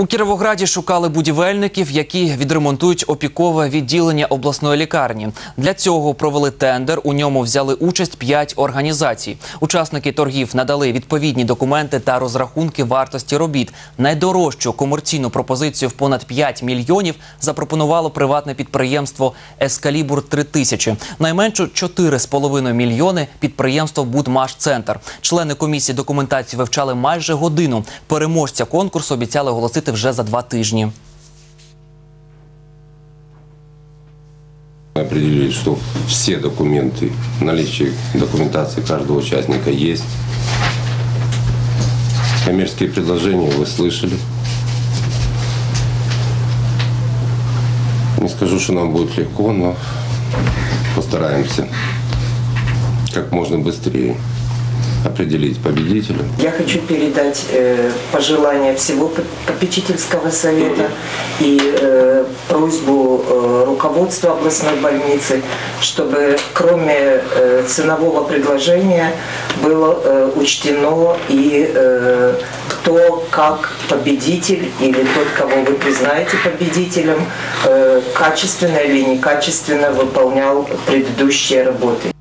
У Кіровограді шукали будівельників, які відремонтують опікове відділення обласної лікарні. Для цього провели тендер. У ньому взяли участь п'ять організацій. Учасники торгів надали відповідні документи та розрахунки вартості робіт. Найдорожчу комерційну пропозицію в понад 5 мільйонів запропонувало приватне підприємство Ескалібур 3000 Найменшу 4,5 мільйони підприємство Будмашцентр. Члени комісії документації вивчали майже годину. Переможця конкурсу обіцяли оголосити вже за два тижні. Определили, что все документы, наличие документации каждого участника есть. Коммерческие предложения вы слышали. Не скажу, что нам будет легко, но постараемся как можно быстрее определить победителя. Я хочу передать э, пожелания всего попечительского совета и э, просьбу э, руководства областной больницы, чтобы кроме э, ценового предложения было э, учтено и э, кто как победитель или тот, кого вы признаете победителем, э, качественно или некачественно выполнял предыдущие работы.